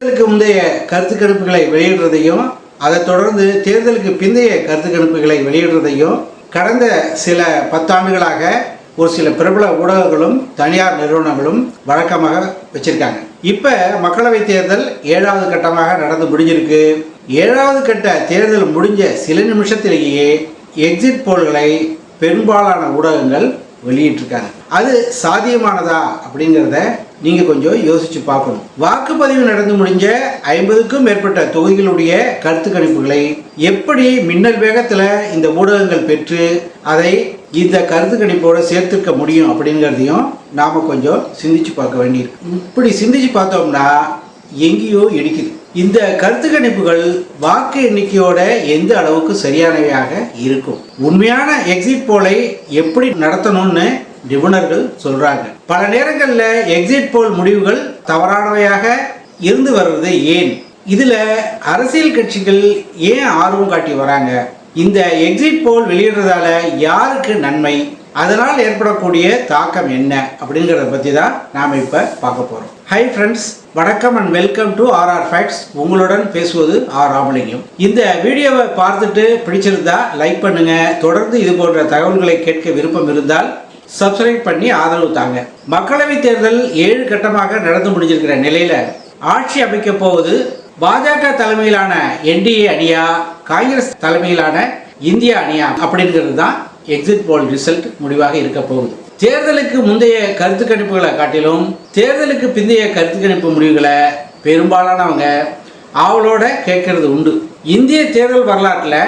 தேர்தலுக்கு முந்தைய கருத்து கணிப்புகளை வெளியிடுறதையும் அதைத் தொடர்ந்து தேர்தலுக்கு பிந்தைய கருத்து கணிப்புகளை வெளியிடுறதையும் கடந்த சில பத்தாண்டுகளாக ஒரு சில பிரபல ஊடகங்களும் தனியார் நிறுவனங்களும் வழக்கமாக வச்சிருக்காங்க. இப்போ மக்களவை தேர்தல் ஏழாவது கட்டமாக நடந்து முடிஞ்சிருக்கு. ஏழாவது கட்ட தேர்தல் முடிஞ்ச சில நிமிஷத்திலேயே எக்ஸிட் போல்களை பெரும்பாலான ஊடகங்கள் வெளியிட்டிருக்காங்க. அது சாத்தியமானதா அப்படிங்கிறத நீங்க கொஞ்சம் யோசிச்சு பார்க்கணும். வாக்குப்பதிவு நடந்து முடிஞ்ச ஐம்பதுக்கும் மேற்பட்ட தொகுதிகளுடைய கருத்து கணிப்புகளை எப்படி மின்னல் வேகத்துல இந்த ஊடகங்கள் பெற்று அதை இந்த கருத்து கணிப்போட சேர்த்துக்க முடியும் அப்படிங்கிறதையும் நாம கொஞ்சம் சிந்திச்சு பார்க்க வேண்டியிருக்கு. இப்படி சிந்திச்சு பார்த்தோம்னா எங்கேயோ இடிக்குது. இந்த கருத்து கணிப்புகள் வாக்கு எண்ணிக்கையோட எந்த அளவுக்கு சரியானவையாக இருக்கும்? உண்மையான எக்ஸிட் போலை எப்படி நடத்தணும்னு நிபுணர்கள் சொல்றாங்க. பல நேரங்களில் எக்ஸிட் போல் முடிவுகள் தவறானவையாக இருந்து வர்றது ஏன்? இதுல அரசியல் கட்சிகள் ஏன் ஆர்வம் காட்டி வராங்க? இந்த எக்ஸிட் போல் வெளியிடுறதால யாருக்கு நன்மை? அதனால் ஏற்படக்கூடிய தாக்கம் என்ன? அப்படிங்கிறத பற்றி தான் நாம் இப்போ பார்க்க போகிறோம் ஹை ஃப்ரெண்ட்ஸ் வணக்கம் and welcome to RR facts உங்களுடன் பேசுவது ஆர் ராமலிங்கம். இந்த வீடியோவை பார்த்துட்டு பிடிச்சிருந்தா லைக் பண்ணுங்க. தொடர்ந்து இது போன்ற தகவல்களை கேட்க விருப்பம் இருந்தால் சப்ஸ்கிரைப் பண்ணி ஆதரவு தாங்க. மக்களவைத் தேர்தல் ஏழு கட்டமாக நடந்து முடிஞ்சிருக்கிற நிலையில ஆட்சி அமைக்க போவது பாஜக தலைமையிலான என்டிஏ அணியா காங்கிரஸ் தலைமையிலான இந்தியா அணியா அப்படிங்கிறது தான் எக்ஸிட் போல் ரிசல்ட் முடிவாக இருக்க போகுது. தேர்தலுக்கு முந்தைய கருத்து கணிப்புகளை காட்டிலும் தேர்தலுக்கு பிந்தைய கருத்து கணிப்பு முடிவுகளை பெரும்பாலானவங்க ஆவலோட கேட்கறது உண்டு. இந்திய தேர்தல் வரலாற்றில்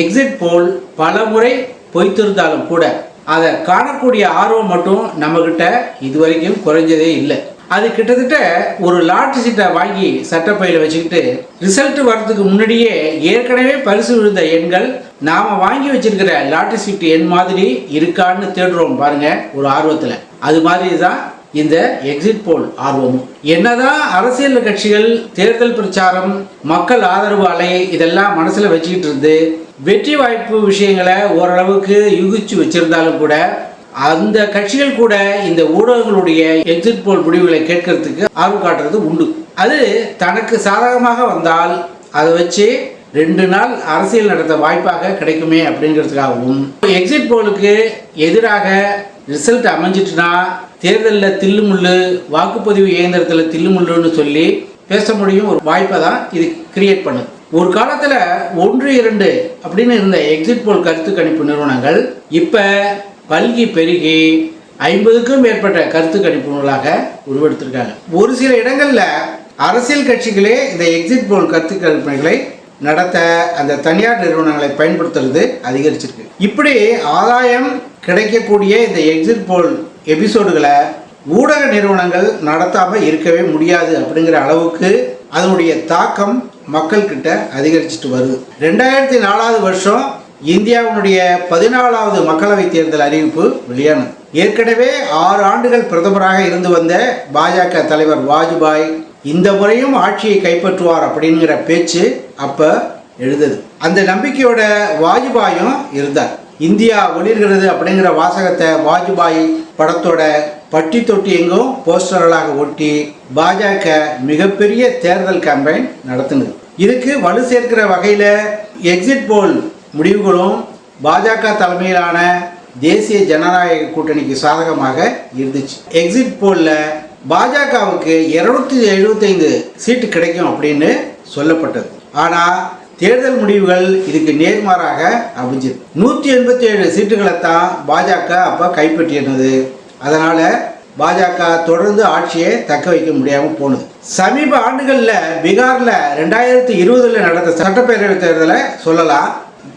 எக்ஸிட் போல் பல முறை பொய்த்திருந்தாலும் கூட அதை காணக்கூடிய ஆர்வம் மட்டும் நம்மக்கிட்ட இது வரைக்கும் குறைஞ்சதே இல்லை. அது கிட்டத்தட்ட ஒரு லாட்ரி சீட்டை வாங்கி சட்டப்பையில் வச்சுக்கிட்டு ரிசல்ட் வர்றதுக்கு முன்னாடியே ஏற்கனவே பரிசு விழுந்த எண்கள் நாம் வாங்கி வச்சிருக்கிற லாட்ரி சீட்டு எண் மாதிரி இருக்கான்னு தேடுறோம் பாருங்க ஒரு ஆர்வத்தில். அது மாதிரி தான் இந்த எக்ஸிட் போல் ஆர்வமும் என்னதான் அரசியல் கட்சிகள் தேர்தல் பிரச்சாரம் மக்கள் ஆதரவு அலை இதெல்லாம் மனசுல வச்சுக்கிட்டு இருந்து வெற்றி வாய்ப்பு விஷயங்களை ஓரளவுக்கு யூகிச்சு வச்சிருந்தாலும் கூட அந்த கட்சிகள் கூட இந்த ஊடகங்களுடைய எக்ஸிட் போல் முடிவுகளை கேட்கறதுக்கு ஆர்வம் காட்டுறது உண்டு. அது தனக்கு சாதகமாக வந்தால் அதை வச்சு ரெண்டு நாள் அரசியல் நடத்த வாய்ப்பாக கிடைக்குமே அப்படிங்கிறதுக்காகவும் எக்ஸிட் போலுக்கு எதிராக ரிசல்ட் அமைஞ்சிட்டுனா தேர்தலில் தில்லுமுள்ளு வாக்குப்பதிவு இயந்திரத்தில் தில்லுமுள்ளுன்னு சொல்லி பேச முடியும். ஒரு வாய்ப்பை தான் இது கிரியேட் பண்ணுது. ஒரு காலத்தில் ஒன்று இரண்டு அப்படின்னு இருந்த எக்ஸிட் போல் கருத்து கணிப்பு நிறுவனங்கள் இப்போ பல்கி பெருகி ஐம்பதுக்கும் மேற்பட்ட கருத்து கணிப்பு நூலாக உருவெடுத்திருக்காங்க. ஒரு சில இடங்களில் அரசியல் கட்சிகளே இந்த எக்ஸிட் போல் கருத்து கணிப்புகளை நடத்த அந்த தனியார் நிறுவனங்களை பயன்படுத்துறது அதிகரிச்சிருக்கு. இப்படி ஆதாயம் கிடைக்கக்கூடிய இந்த எக்ஸிட் போல் எபிசோடுகளை ஊடக நிறுவனங்கள் நடத்தாமல் இருக்கவே முடியாது அப்படிங்கிற அளவுக்கு அதனுடைய தாக்கம் மக்கள்கிட்ட அதிகரிச்சுட்டு வருது. ரெண்டாயிரத்தி நாலாவது வருஷம் இந்தியாவினுடைய பதினாலாவது மக்களவைத் தேர்தல் அறிவிப்பு வெளியானது. ஏற்கனவே ஆறு ஆண்டுகள் பிரதமராக இருந்து வந்த பாஜக தலைவர் வாஜ்பாய் இந்த முறையும் ஆட்சியை கைப்பற்றுவார் அப்படிங்கிற பேச்சு அப்ப எழுதுது அந்த நம்பிக்கையோட வாஜ்பாயும் இருந்தார். இந்தியா ஒளிர்கிறது அப்படிங்கிற வாசகத்தை வாஜ்பாய் படத்தோட பட்டி தொட்டி எங்கும் போஸ்டர்களாக ஒட்டி பாஜக மிகப்பெரிய தேர்தல் கேம்பெயின் நடத்தினது. இதுக்கு வலு சேர்க்கிற வகையில் எக்ஸிட் போல் முடிவுகளும் பாஜக தலைமையிலான தேசிய ஜனநாயக கூட்டணிக்கு சாதகமாக இருந்துச்சு. எக்ஸிட் போலில் பாஜகவுக்கு இருநூத்தி எழுபத்தைந்து சீட்டு கிடைக்கும் அப்படின்னு சொல்லப்பட்டது. ஆனால் தேர்தல் முடிவுகள் இதுக்கு நேர்மாறாக அமைஞ்சது. நூற்றி எண்பத்தி ஏழு சீட்டுகளை தான் பாஜக அப்போ கைப்பற்றியிருந்தது. அதனால் பாஜக தொடர்ந்து ஆட்சியை தக்க வைக்க முடியாமல் போனது. சமீப ஆண்டுகளில் பீகாரில் ரெண்டாயிரத்தி இருபதில் நடந்த சட்டப்பேரவை தேர்தலை சொல்லலாம்.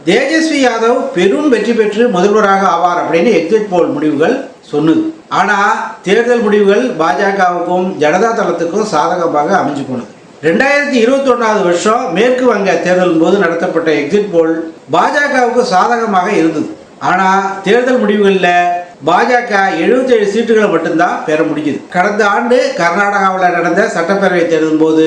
தேஜஸ்வி யாதவ் பெரும் வெற்றி பெற்று முதல்வராக ஆவார் அப்படின்னு எக்ஸிட் போல் முடிவுகள் சொன்னது. ஆனால் தேர்தல் முடிவுகள் பாஜகவுக்கும் ஜனதா தளத்துக்கும் சாதகமாக அமைஞ்சு போனது. ரெண்டாயிரத்தி இருபத்தொன்னாவது வருஷம் மேற்கு வங்க தேர்தலின் போது நடத்தப்பட்ட எக்ஸிட் போல் பாஜகவுக்கு சாதகமாக இருந்தது. ஆனால் தேர்தல் முடிவுகளில் பாஜக 77 சீட்டுகளை மட்டும்தான் பெற முடியுது கடந்த ஆண்டு கர்நாடகாவில் நடந்த சட்டப்பேரவை தேர்தலின் போது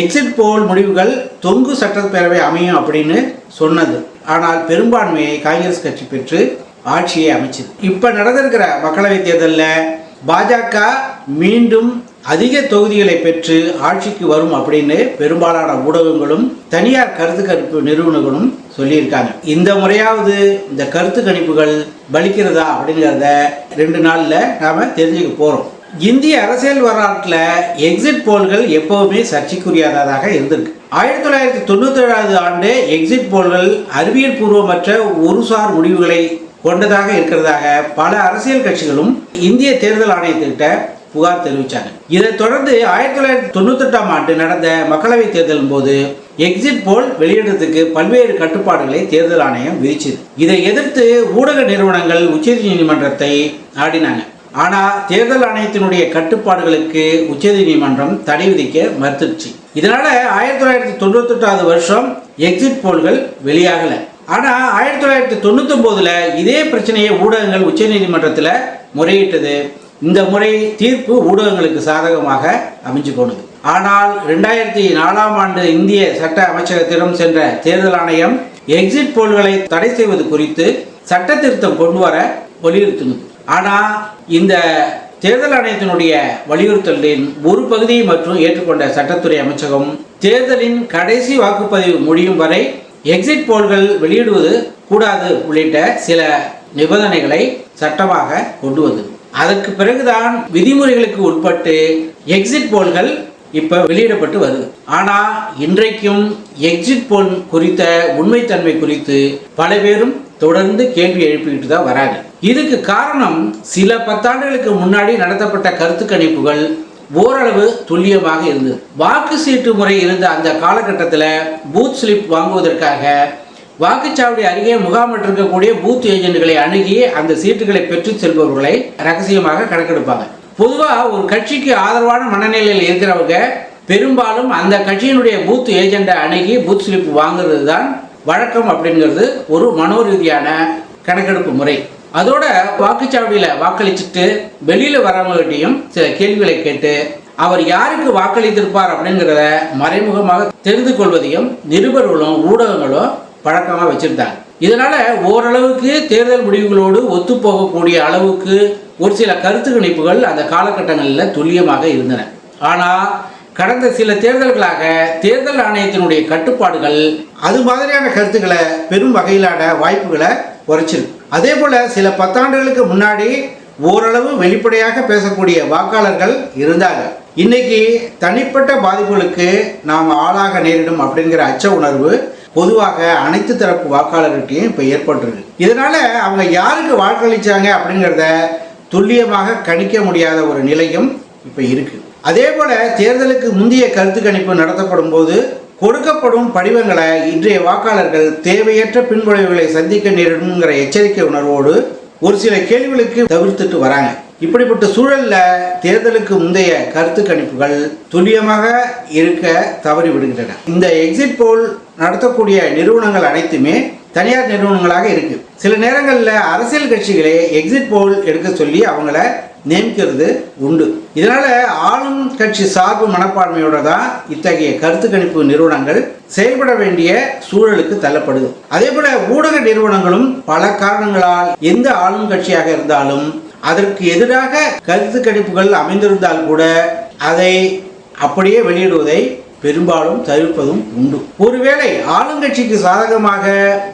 எக்ஸிட் போல் முடிவுகள் தொங்கு சட்டப்பேரவை அமையும் அப்படின்னு சொன்னது. ஆனால் பெரும்பான்மையை காங்கிரஸ் கட்சி பெற்று ஆட்சியை அமைச்சது. இப்போ நடந்திருக்கிற மக்களவைத் தேர்தலில் பாஜக மீண்டும் அதிக தொகுதிகளை பெற்று ஆட்சிக்கு வரும் அப்படின்னு பெரும்பாலான ஊடகங்களும் தனியார் கருத்து கணிப்பு நிறுவனங்களும் சொல்லியிருக்காங்க. இந்த முறையாவது இந்த கருத்து கணிப்புகள் பலிக்கிறதா அப்படிங்கிறத ரெண்டு நாளில் நாம் தெரிஞ்சுக்க போகிறோம் இந்திய அரசியல் வரலாற்றில் எக்ஸிட் போல்கள் எப்பவுமே சர்ச்சைக்குரியாததாக இருந்திருக்கு. ஆயிரத்தி தொள்ளாயிரத்தி தொண்ணூத்தி ஏழாவது ஆண்டு எக்ஸிட் போல்கள் அறிவியல் பூர்வமற்ற ஒருசார் முடிவுகளை கொண்டதாக இருக்கிறதாக பல அரசியல் கட்சிகளும் இந்திய தேர்தல் ஆணையத்திட்ட புகார் தெரிவித்தாங்க இதைத் தொடர்ந்து ஆயிரத்தி தொள்ளாயிரத்தி தொண்ணூத்தெட்டாம் ஆண்டு நடந்த மக்களவைத் தேர்தலின் போது எக்ஸிட் போல் வெளியிடுறதுக்கு பல்வேறு கட்டுப்பாடுகளை தேர்தல் ஆணையம் விதிச்சது. இதை எதிர்த்து ஊடக நிறுவனங்கள் உச்ச நீதிமன்றத்தை ஆடினாங்க. ஆனால் தேர்தல் ஆணையத்தினுடைய கட்டுப்பாடுகளுக்கு உச்சநீதிமன்றம் தடை விதிக்க மறுத்துடுச்சு. இதனால ஆயிரத்தி தொள்ளாயிரத்தி தொண்ணூத்தெட்டாவது வருஷம் எக்ஸிட் போல்கள் வெளியாகலை. ஆனால் ஆயிரத்தி தொள்ளாயிரத்தி தொண்ணூத்தொம்போதில் இதே பிரச்சனையை ஊடகங்கள் உச்சநீதிமன்றத்தில் முறையிட்டது. இந்த முறை தீர்ப்பு ஊடகங்களுக்கு சாதகமாக அமைஞ்சு போனது. ஆனால் ரெண்டாயிரத்தி நாலாம் ஆண்டு இந்திய சட்ட அமைச்சகத்திடம் சென்ற தேர்தல் ஆணையம் எக்ஸிட் போல்களை தடை செய்வது குறித்து சட்ட திருத்தம் கொண்டு வர வலியுறுத்தினது. ஆனால் இந்த தேர்தல் ஆணையத்தினுடைய வலியுறுத்தலின் ஒரு பகுதியை மற்றும் ஏற்றுக்கொண்ட சட்டத்துறை அமைச்சகம் தேர்தலின் கடைசி வாக்குப்பதிவு முடியும் வரை எக்ஸிட் போல்கள் வெளியிடுவது கூடாது உள்ளிட்ட சில நிபந்தனைகளை சட்டமாக கொண்டு வந்தது. அதற்கு பிறகுதான் விதிமுறைகளுக்கு உட்பட்டு எக்ஸிட் போல்கள் இப்ப வெளியிடப்பட்டு வருது. ஆனா இன்றைக்கும் எக்ஸிட் போல் குறித்த உண்மைத்தன்மை குறித்து பல பேரும் தொடர்ந்து கேள்வி எழுப்பிக்கிட்டு தான் வராங்க. இதுக்கு காரணம் சில பத்தாண்டுகளுக்கு முன்னாடி நடத்தப்பட்ட கருத்து கணிப்புகள் ஓரளவு துல்லியமாக இருந்தது. வாக்கு சீட்டு முறை இருந்த அந்த காலகட்டத்தில் பூத் ஸ்லிப் வாங்குவதற்காக வாக்குச்சாவடி அருகே முகாமிட்டிருக்கக்கூடிய பூத் ஏஜென்ட்களை அணுகி அந்த சீட்டுகளை பெற்று செல்பவர்களை ரகசியமாக கணக்கெடுப்பாங்க. பொதுவாக ஒரு கட்சிக்கு ஆதரவான மனநிலையில் இருக்கிறவங்க பெரும்பாலும் அந்த கட்சியினுடைய பூத் ஏஜெண்டை அணுகி பூத் ஸ்லிப் வாங்குறது தான் வழக்கம் அப்படிங்கிறது ஒரு மனோரீதியான கணக்கெடுப்பு முறை. அதோட வாக்குச்சாவடியில் வாக்களிச்சுட்டு வெளியில் வரவங்ககிட்டையும் சில கேள்விகளை கேட்டு அவர் யாருக்கு வாக்களித்திருப்பார் அப்படிங்கிறத மறைமுகமாக தெரிந்து கொள்வதையும் நிருபர்களும் ஊடகங்களும் பழக்கமாக வச்சிருந்தாங்க இதனால ஓரளவுக்கு தேர்தல் முடிவுகளோடு ஒத்து போகக்கூடிய அளவுக்கு ஒரு சில கருத்து கணிப்புகள் அந்த காலகட்டங்களில் துல்லியமாக இருந்தன. ஆனால் கடந்த சில தேர்தல்களாக தேர்தல் ஆணையத்தினுடைய கட்டுப்பாடுகள் அது மாதிரியான கருத்துக்களை பெரும் வகையிலான வாய்ப்புகளை குறைச்சிருக்கு. அதே போல சில பத்தாண்டுகளுக்கு முன்னாடி ஓரளவு வெளிப்படையாக பேசக்கூடிய வாக்காளர்கள் இருந்தாங்க. இன்னைக்கு தனிப்பட்ட பாதிப்புகளுக்கு நாம் ஆளாக நேரிடும் அப்படிங்கிற அச்ச உணர்வு பொதுவாக அனைத்து தரப்பு வாக்காளர்கிட்டையும் இப்போ ஏற்பட்டிருக்கு. இதனால அவங்க யாருக்கு வாக்களிச்சாங்க அப்படிங்கிறத துல்லியமாக கணிக்க முடியாத ஒரு நிலையும் இப்போ இருக்கு. அதே போல தேர்தலுக்கு முந்தைய கருத்து கணிப்பு நடத்தப்படும் போது கொடுக்கப்படும் படிவங்களை இன்றைய வாக்காளர்கள் தேவையற்ற பின்விளைவுகளை சந்திக்க நேரிடும்ங்கிற எச்சரிக்கை உணர்வோடு ஒரு சில கேள்விகளுக்கு தவிர்த்துட்டு வராங்க. இப்படிப்பட்ட சூழலில் தேர்தலுக்கு முந்தைய கருத்து கணிப்புகள் துல்லியமாக இருக்க தவறி விடுகின்றன. இந்த எக்ஸிட் போல் நடத்தக்கூடிய நிறுவனங்கள் அனைத்துமே தனியார் நிறுவனங்களாக இருக்கு. சில நேரங்களில் அரசியல் கட்சிகளே எக்ஸிட் போல் எடுக்க சொல்லி அவங்கள நியமிக்கிறது உண்டு. இதனால ஆளும் கட்சி சார்பு மனப்பான்மையோட தான் இத்தகைய கருத்து கணிப்பு நிறுவனங்கள் செயல்பட வேண்டிய சூழலுக்கு தள்ளப்படுது. அதே போல ஊடக நிறுவனங்களும் பல காரணங்களால் எந்த ஆளும் கட்சியாக இருந்தாலும் அதற்கு எதிராக கருத்து கணிப்புகள் அமைந்திருந்தால் கூட அதை அப்படியே வெளியிடுவதை பெரும்பாலும் தவிர்ப்பதும் உண்டு. ஒருவேளை ஆளுங்கட்சிக்கு சாதகமாக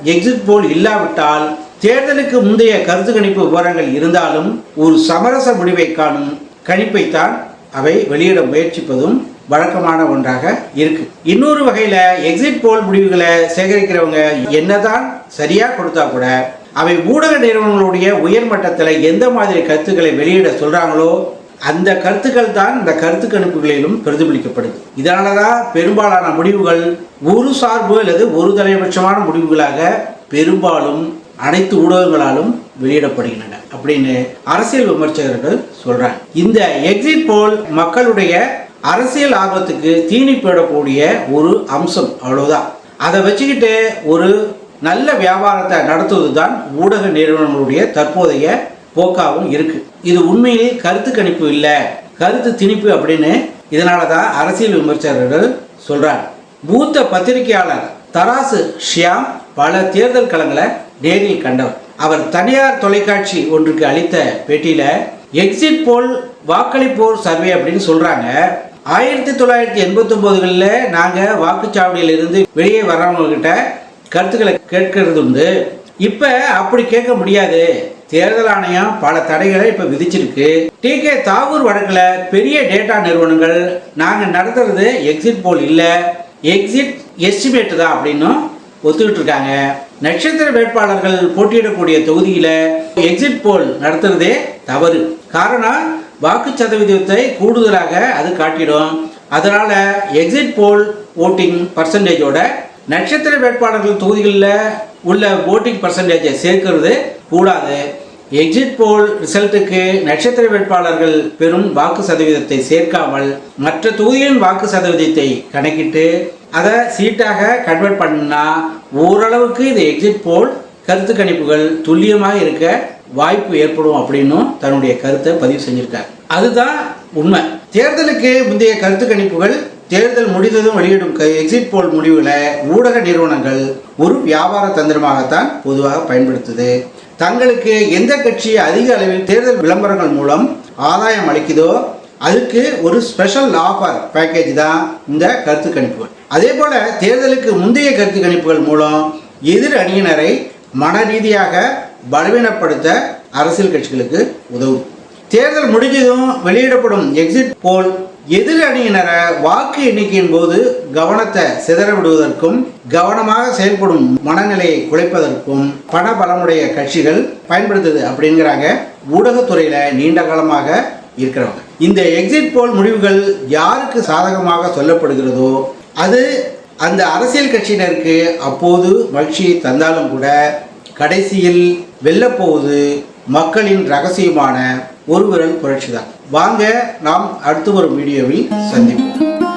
எக்ஸிட் போல் இல்லாவிட்டால் தேர்தலுக்கு முந்தைய கருத்து கணிப்பு விவரங்கள் இருந்தாலும் ஒரு சமரச முடிவை காணும் கணிப்பைத்தான் அவை வெளியிட முயற்சிப்பதும் வழக்கமான ஒன்றாக இருக்கு. இன்னொரு வகையில் எக்ஸிட் போல் முடிவுகளை சேகரிக்கிறவங்க என்னதான் சரியாக கொடுத்தா கூட அவை ஊடக நிறுவனங்களுடைய உயர்மட்டத்தில் எந்த மாதிரி கருத்துக்களை வெளியிட சொல்கிறாங்களோ அந்த கருத்துக்கள் தான் இந்த கருத்து கணிப்புகளிலும் பிரதிபலிக்கப்படுது. இதனால தான் பெரும்பாலான முடிவுகள் ஒரு சார்பு அல்லது ஒரு தலைபட்சமான முடிவுகளாக பெரும்பாலும் அனைத்து ஊடகங்களாலும் வெளியிடப்படுகின்றன அப்படின்னு அரசியல் விமர்சகர்கள் சொல்றாங்க. இந்த எக்ஸிட் போல் மக்களுடைய அரசியல் ஆர்வத்துக்கு தீனி போடக்கூடிய ஒரு அம்சம் அவ்வளவுதான். அதை வச்சுக்கிட்டு ஒரு நல்ல வியாபாரத்தை நடத்துவது தான் ஊடக நிறுவனங்களுடைய தற்போதைய போக்காகவும் இருக்கு. இது உண்மையில் கருத்து கணிப்பு இல்லை. கருத்து திணிப்பு அப்படின்னு இதனால தான் அரசியல் விமர்சகர்கள் சொல்கிறார் மூத்த பத்திரிகையாளர் தராசு ஷியாம் பல தேர்தல் களங்களை நேரில் கண்டவர். அவர் தனியார் தொலைக்காட்சி ஒன்றுக்கு அளித்த பேட்டியில எக்ஸிட் போல் வாக்களிப்போர் சர்வே அப்படின்னு சொல்றாங்க. ஆயிரத்தி தொள்ளாயிரத்தி எண்பத்தி ஒன்பதுகளில் நாங்கள் வாக்குச்சாவடியிலிருந்து வெளியே வர்றவங்கக்கிட்ட கருத்துக்களை கேட்கறது உண்டு. இப்போ அப்படி கேட்க முடியாது. தேர்தல் ஆணையம் பல தடைகளை இப்போ விதிச்சிருக்கு. டி. கே. தாவூர் வழக்கில் பெரிய டேட்டா நிறுவனங்கள் நாங்கள் நடத்துறது எக்ஸிட் போல் இல்லை. எக்ஸிட் எஸ்டிமேட் தான் அப்படின்னும் ஒத்துக்கிட்டு இருக்காங்க. நட்சத்திர வேட்பாளர்கள் போட்டியிடக்கூடிய தொகுதியில் எக்ஸிட் போல் நடத்துறதே தவறு. காரணம் வாக்கு சதவீதத்தை கூடுதலாக அது காட்டிடும். அதனால் எக்ஸிட் போல் ஓட்டிங் பர்சன்டேஜோட நட்சத்திர வேட்பாளர்கள் தொகுதிகளில் உள்ள ஓட்டிங் பர்சன்டேஜை சேர்க்கிறது. கூடாது. எக்ஸிட் போல் ரிசல்ட்டுக்கு நட்சத்திர வேட்பாளர்கள் பெறும் வாக்கு சதவீதத்தை சேர்க்காமல் மற்ற தொகுதிகளின் வாக்கு சதவீதத்தை கணக்கிட்டு அதை சீட்டாக கன்வெர்ட் பண்ணால் ஓரளவுக்கு இது எக்ஸிட் போல் கருத்து கணிப்புகள் துல்லியமாக இருக்க வாய்ப்பு ஏற்படும் அப்படின்னும் தன்னுடைய கருத்தை பதிவு செஞ்சிருக்கார். அதுதான் உண்மை. தேர்தலுக்கு முந்தைய கருத்து கணிப்புகள் தேர்தல் முடிந்ததும் வெளியிடும் எக்ஸிட் போல் முடிவுகளை ஊடக நிறுவனங்கள் ஒரு வியாபார தந்திரமாகத்தான் பொதுவாக பயன்படுத்துது. தங்களுக்கு எந்த கட்சி அதிக அளவில் தேர்தல் விளம்பரங்கள் மூலம் ஆதாயம் அளிக்குதோ அதுக்கு ஒரு ஸ்பெஷல் ஆஃபர் பேக்கேஜ் தான் இந்த கருத்து கணிப்புகள். அதே போல தேர்தலுக்கு முந்தைய கருத்து கணிப்புகள் மூலம் எதிர் அணியினரை மன ரீதியாக பலவீனப்படுத்த அரசியல் கட்சிகளுக்கு உதவும். தேர்தல் முடிஞ்சதும் வெளியிடப்படும் எக்ஸிட் போல் எதிர் அணியினரை வாக்கு எண்ணிக்கையின் போது கவனத்தை சிதற விடுவதற்கும் கவனமாக செயல்படும் மனநிலையை குலைப்பதற்கும் பண பலமுடைய கட்சிகள் பயன்படுத்துது அப்படிங்கிறாங்க. ஊடகத்துறையில நீண்ட காலமாக இருக்கிறவங்க. இந்த எக்ஸிட் போல் முடிவுகள் யாருக்கு சாதகமாக சொல்லப்படுகிறதோ அது அந்த அரசியல் கட்சியினருக்கு அப்போது மகிழ்ச்சியை தந்தாலும் கூட கடைசியில் வெல்லப்போவது மக்களின் ரகசியமான ஒரு விரல் புரட்சி தான் வாங்க நாம் அடுத்து ஒரு வீடியோவில் சந்திப்போம்.